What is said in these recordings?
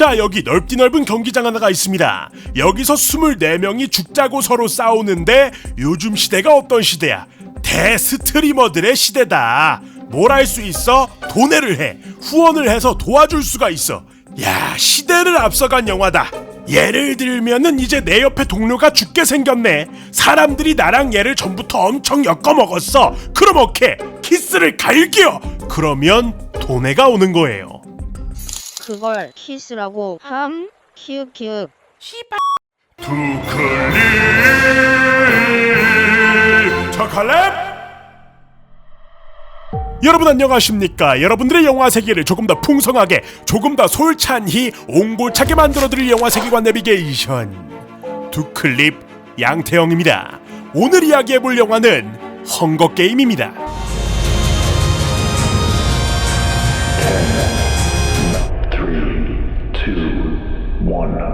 자 여기 넓디 넓은 경기장 하나가 있습니다. 여기서 24명이 죽자고 서로 싸우는데 요즘 시대가 어떤 시대야? 대스트리머들의 시대다. 뭘 할 수 있어? 도내를 해. 후원을 해서 도와줄 수가 있어. 야 시대를 앞서간 영화다. 예를 들면은 이제 내 옆에 동료가 죽게 생겼네. 사람들이 나랑 얘를 전부터 엄청 엮어 먹었어. 그럼 오케이. 키스를 갈겨. 그러면 도내가 오는 거예요. 그걸 키스라고. 함 키읔 키읔 두클립. 초콜릿 여러분 안녕하십니까? 여러분들의 영화 세계를 조금 더 풍성하게 조금 더 솔찬히 옹골차게 만들어드릴 영화 세계관 내비게이션. 두클립 양태영입니다. 오늘 이야기해볼 영화는 헝거게임입니다 one.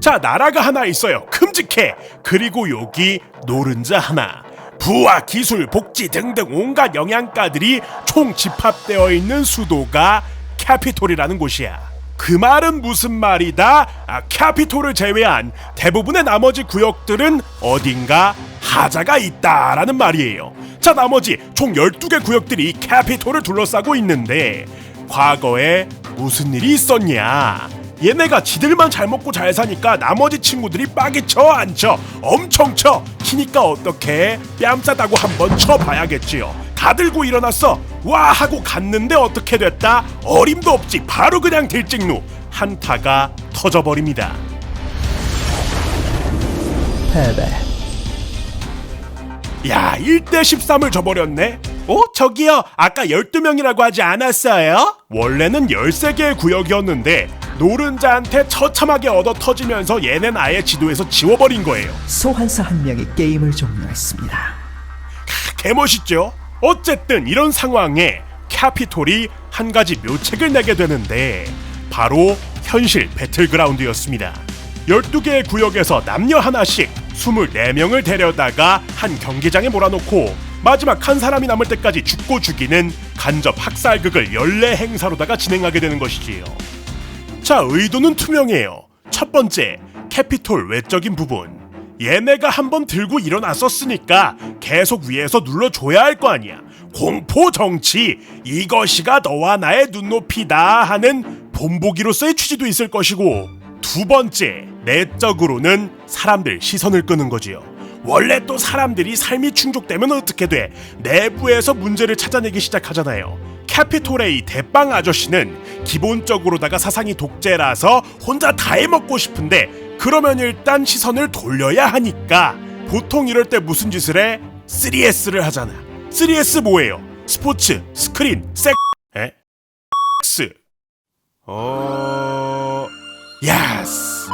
자 나라가 하나 있어요. 큼직해. 그리고 여기 노른자 하나. 부와 기술 복지 등등 온갖 영양가들이 총 집합되어 있는 수도가 캐피톨이라는 곳이야. 그 말은 무슨 말이다? 아, 캐피톨을 제외한 대부분의 나머지 구역들은 어딘가 하자가 있다라는 말이에요 자 나머지 총 12개 구역들이 캐피톨을 둘러싸고 있는데 과거에 무슨 일이 있었냐 얘네가 지들만 잘 먹고 잘 사니까 나머지 친구들이 빡이 쳐안 쳐? 엄청 쳐! 키니까 어떻게 뺨 싸다고 한번 쳐봐야겠지요 다 들고 일어났어 와 하고 갔는데 어떻게 됐다? 어림도 없지 바로 그냥 들찍누 한타가 터져버립니다 패배. 야 1대 13을 져버렸네 어? 저기요 아까 12명이라고 하지 않았어요? 원래는 13개의 구역이었는데 노른자한테 처참하게 얻어 터지면서 얘는 아예 지도에서 지워버린 거예요 소환사 한 명이 게임을 종료했습니다. 개멋있죠? 어쨌든 이런 상황에 캐피톨이 한 가지 묘책을 내게 되는데 바로 현실 배틀그라운드였습니다. 12개의 구역에서 남녀 하나씩 24명을 데려다가 한 경기장에 몰아놓고 마지막 한 사람이 남을 때까지 죽고 죽이는 간접 학살극을 연례 행사로다가 진행하게 되는 것이지요. 자, 의도는 투명해요. 첫 번째, 캐피톨 외적인 부분. 얘네가 한번 들고 일어났었으니까 계속 위에서 눌러줘야 할 거 아니야. 공포 정치, 이것이가 너와 나의 눈높이다 하는 본보기로서의 취지도 있을 것이고, 두 번째, 내적으로는 사람들 시선을 끄는 거지요. 원래 또 사람들이 삶이 충족되면 어떻게 돼? 내부에서 문제를 찾아내기 시작하잖아요. 캐피톨의 이 대빵 아저씨는 기본적으로다가 사상이 독재라서 혼자 다 해먹고 싶은데 그러면 일단 시선을 돌려야 하니까 보통 이럴 때 무슨 짓을 해? 3S를 하잖아. 3S 뭐예요? 스포츠, 스크린, 섹, 에? 스. 어, 야스.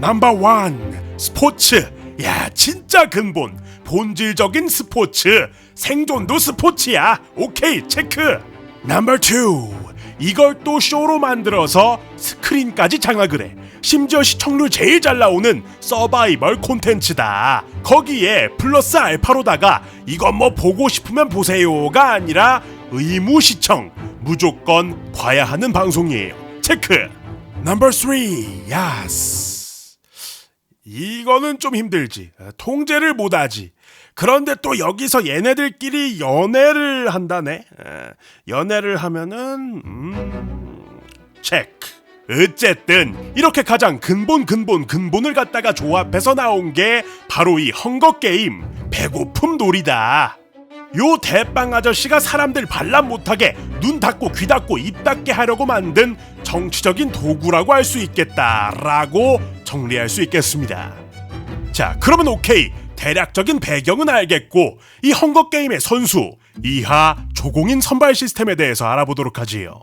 넘버 원 스포츠. 야 진짜 근본. 본질적인 스포츠. 생존도 스포츠야. 오케이 체크. 넘버 투 이걸 또 쇼로 만들어서 스크린까지 장악을 해. 심지어 시청률 제일 잘 나오는 서바이벌 콘텐츠다. 거기에 플러스 알파로다가 이건 뭐 보고 싶으면 보세요가 아니라 의무 시청. 무조건 봐야 하는 방송이에요. 체크 넘버 3 야스 이거는 좀 힘들지. 아, 통제를 못하지. 그런데 또 여기서 얘네들끼리 연애를 한다네. 아, 연애를 하면은 음, 체크. 어쨌든 이렇게 가장 근본 근본 근본을 갖다가 조합해서 나온 게 바로 이 헝거 게임 배고픔 놀이다. 요 대빵 아저씨가 사람들 반란 못하게 눈 닫고 귀 닫고 입 닫게 하려고 만든 정치적인 도구라고 할 수 있겠다라고 정리할 수 있겠습니다. 자, 그러면 오케이. 대략적인 배경은 알겠고 이 헝거 게임의 선수 이하 조공인 선발 시스템에 대해서 알아보도록 하지요.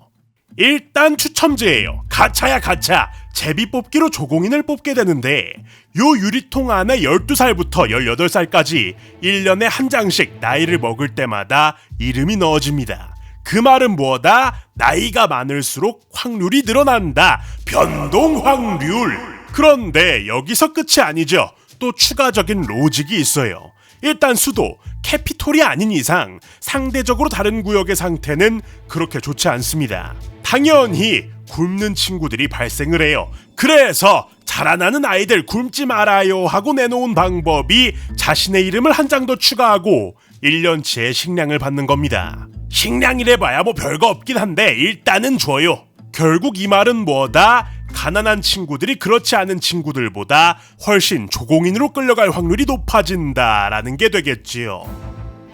일단 추첨제예요. 가차야 가차. 제비 뽑기로 조공인을 뽑게 되는데 요 유리통 안에 12살부터 18살까지 1년에 한 장씩 나이를 먹을 때마다 이름이 넣어집니다. 그 말은 뭐다? 나이가 많을수록 확률이 늘어난다. 변동 확률. 그런데 여기서 끝이 아니죠. 또 추가적인 로직이 있어요. 일단 수도 캐피톨이 아닌 이상 상대적으로 다른 구역의 상태는 그렇게 좋지 않습니다. 당연히 굶는 친구들이 발생을 해요. 그래서 자라나는 아이들 굶지 말아요 하고 내놓은 방법이 자신의 이름을 한 장 더 추가하고 1년치의 식량을 받는 겁니다. 식량이래 봐야 뭐 별거 없긴 한데 일단은 줘요. 결국 이 말은 뭐다? 가난한 친구들이 그렇지 않은 친구들보다 훨씬 조공인으로 끌려갈 확률이 높아진다라는 게 되겠지요.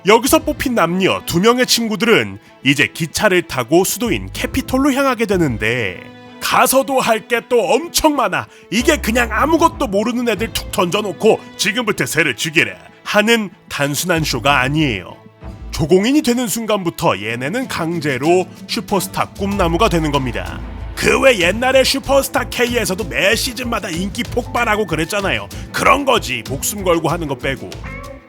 여기서 뽑힌 남녀 두 명의 친구들은 이제 기차를 타고 수도인 캐피톨로 향하게 되는데 가서도 할 게 또 엄청 많아. 이게 그냥 아무것도 모르는 애들 툭 던져놓고 지금부터 새를 죽여라 하는 단순한 쇼가 아니에요. 조공인이 되는 순간부터 얘네는 강제로 슈퍼스타 꿈나무가 되는 겁니다. 그 외 옛날에 슈퍼스타 K에서도 매 시즌마다 인기 폭발하고 그랬잖아요. 그런 거지 목숨 걸고 하는 거 빼고.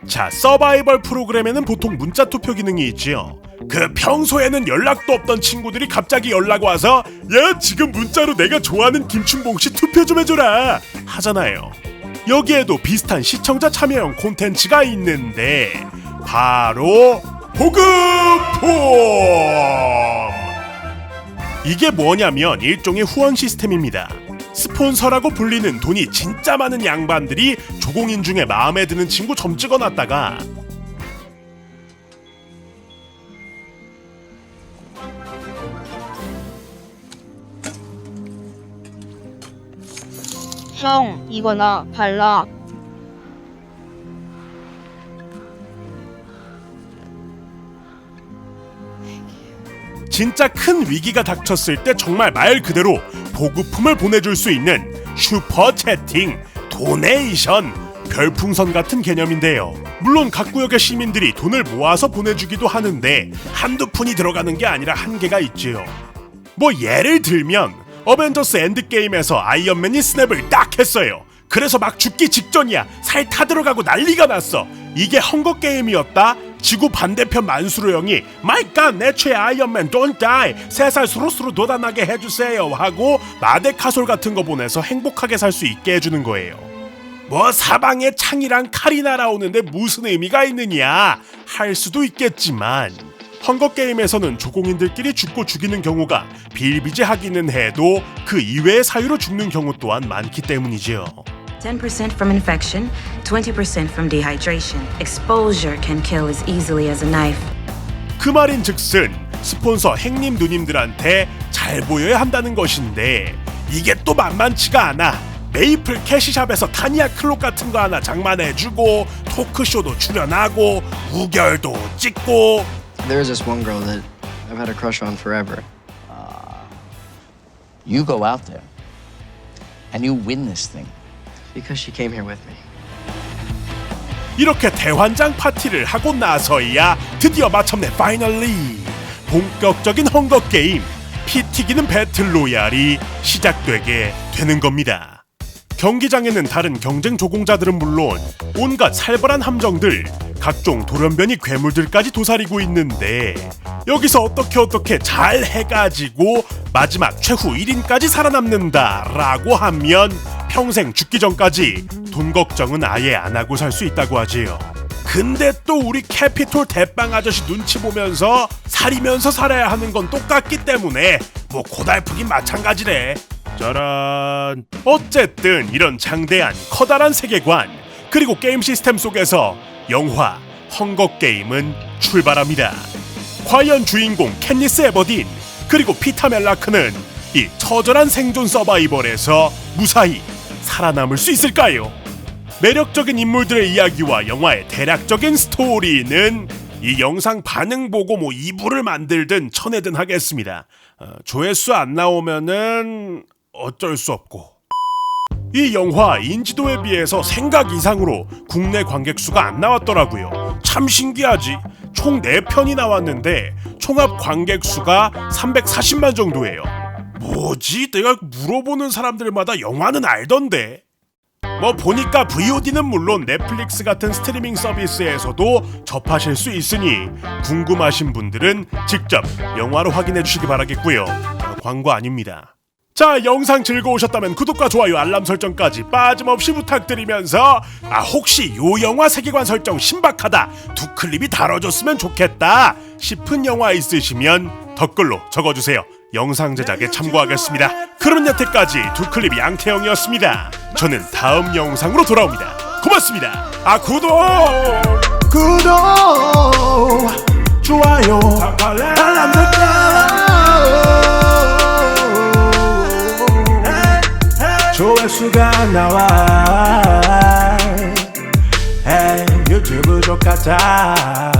자, 서바이벌 프로그램에는 보통 문자 투표 기능이 있지요. 그 평소에는 연락도 없던 친구들이 갑자기 연락 와서 야 지금 문자로 내가 좋아하는 김춘봉 씨 투표 좀 해줘라 하잖아요. 여기에도 비슷한 시청자 참여형 콘텐츠가 있는데 바로 보급폼 이게 뭐냐면 일종의 후원 시스템입니다. 스폰서라고 불리는 돈이 진짜 많은 양반들이 조공인 중에 마음에 드는 친구 점 찍어놨다가 형, 이거나 발라. 진짜 큰 위기가 닥쳤을 때 정말 말 그대로 보급품을 보내줄 수 있는 슈퍼 채팅, 도네이션, 별풍선 같은 개념인데요. 물론 각 구역의 시민들이 돈을 모아서 보내주기도 하는데 한두 푼이 들어가는 게 아니라 한계가 있지요. 뭐 예를 들면 어벤져스 엔드게임에서 아이언맨이 스냅을 딱 했어요. 그래서 막 죽기 직전이야. 살 타들어가고 난리가 났어. 이게 헝거 게임이었다. 지구 반대편 만수르 형이 마이 갓 내 최애 아이언맨 don't die 세살 수로수로 돋아나게 해주세요 하고 마데카솔 같은 거 보내서 행복하게 살 수 있게 해주는 거예요. 뭐 사방에 창이랑 칼이 날아오는데 무슨 의미가 있느냐 할 수도 있겠지만 헝거 게임에서는 조공인들끼리 죽고 죽이는 경우가 비일비재하기는 해도 그 이외의 사유로 죽는 경우 또한 많기 때문이지요. 10% from infection, 20% from dehydration. Exposure can kill as easily as a knife. 그 말인 즉슨 스폰서 행님 누님들한테 잘 보여야 한다는 것인데 이게 또 만만치가 않아. 메이플 캐시샵에서 타니아 클록 같은 거 하나 장만해주고 토크쇼도 출연하고 우결도 찍고 There's this one girl that I've had a crush on forever. You go out there and you win this thing. Because she came here with me. 이렇게 대환장 파티를 하고 나서야 드디어 마침내 파이널리 본격적인 헝거 게임 피 튀기는 배틀 로얄이 시작되게 되는 겁니다. 경기장에는 다른 경쟁 조공자들은 물론 온갖 살벌한 함정들, 각종 돌연변이 괴물들까지 도사리고 있는데 여기서 어떻게 어떻게 잘 해가지고 마지막 최후 1인까지 살아남는다라고 하면 평생 죽기 전까지 돈 걱정은 아예 안 하고 살 수 있다고 하지요. 근데 또 우리 캐피톨 대빵 아저씨 눈치 보면서 살이면서 살아야 하는 건 똑같기 때문에 뭐 고달프긴 마찬가지래. 짜란. 어쨌든 이런 장대한 커다란 세계관 그리고 게임 시스템 속에서 영화 헝거 게임은 출발합니다. 과연 주인공 캔니스 에버딘 그리고 피타 멜라크는 이 처절한 생존 서바이벌에서 무사히 살아남을 수 있을까요? 매력적인 인물들의 이야기와 영화의 대략적인 스토리는 이 영상 반응 보고 뭐 2부를 만들든 쳐내든 하겠습니다. 어, 조회수 안 나오면은 어쩔 수 없고. 이 영화 인지도에 비해서 생각 이상으로 국내 관객 수가 안 나왔더라고요. 참 신기하지. 총 4편이 나왔는데 총합 관객 수가 340만 정도예요. 뭐지? 내가 물어보는 사람들마다 영화는 알던데. 뭐 보니까 VOD는 물론 넷플릭스 같은 스트리밍 서비스에서도 접하실 수 있으니 궁금하신 분들은 직접 영화로 확인해 주시기 바라겠고요. 어, 광고 아닙니다. 자 영상 즐거우셨다면 구독과 좋아요 알람 설정까지 빠짐없이 부탁드리면서 아 혹시 요 영화 세계관 설정 신박하다 두 클립이 다뤄졌으면 좋겠다 싶은 영화 있으시면 댓글로 적어 주세요 영상 제작에 참고하겠습니다. 그러면 여태까지 두 클립 양태형이었습니다. 저는 다음 영상으로 돌아옵니다. 고맙습니다. 아 구독! 구독! 좋아요! 알람 설정 조회수가 나와 유튜브 족 같아